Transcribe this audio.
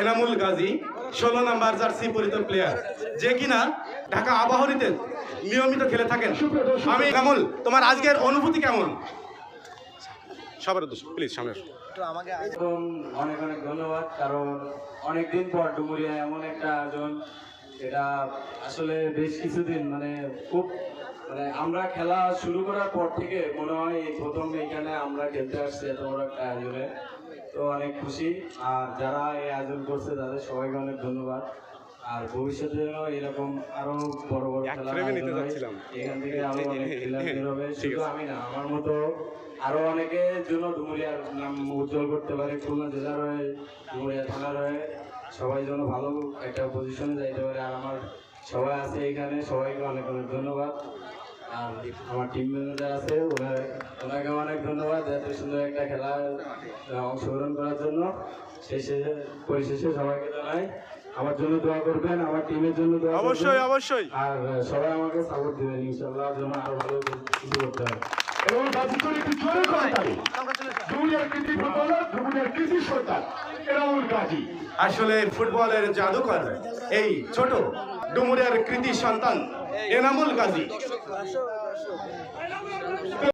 এনামুল গাজী, ষোলো number jersey পরিত player যে কিনা ঢাকা আবাহনীতে নিয়মিত খেলে থাকেন। আমি এনামুল, তোমার আজকের অনুভূতি কেমন? সবার উদ্দেশ্য প্লিজ সামনে। এবং অনেক অনেক ধন্যবাদ, কারণ অনেকদিন পর ডুমুরিয়া এমন একটা আয়োজন, এটা আসলে বেশ কিছুদিন মানে খুব মানে আমরা খেলা শুরু করার পর থেকে মনে হয় এই প্রথম এখানে আমরা খেলতে আসছি এত বড় একটা আয়োজনে। তো অনেক খুশি। আর যারা এই আয়োজন করছে তাদের সবাইকে অনেক ধন্যবাদ। আর ভবিষ্যতে যেন এরকম আরও বড় বড় খেলা। এখান থেকে আরও অনেক খেলা বের হবে। শুধু আমি না আমার মতো আরও অনেকের জন্য ডুমুরিয়ার নাম উজ্জ্বল করতে পারে। খুলনা জেলার হয়ে ডুমুরিয়া থানার হয়ে সবাই যেন ভালো একটা পজিশনে যাইতে পারে। আর আমার সবাই আছে এখানে সবাইকে অনেক অনেক ধন্যবাদ। আর আমার টিম ম্যানেজার আছে ওনার ওনাকে অনেক ধন্যবাদ এত সুন্দর একটা খেলা অংশগ্রহণ করার জন্য। শেষে পরিশেষে সবাইকে জানাই আমার জন্য দোয়া করবেন আমার টিমের জন্য দোয়া অবশ্যই অবশ্যই। আর সবাই আমাকে সাপোর্ট দিবেন যেন আরও ভালো কিছু করতে হয় এবং একটি জোরে করে তালি। ফুটবলার ডুমুরিয়ার কৃতি সরকার এনামুল গাজী আসলে ফুটবলের জাদুকর এই ছোট ডুমুরিয়ার কৃতি সন্তান এনামুল গাজী।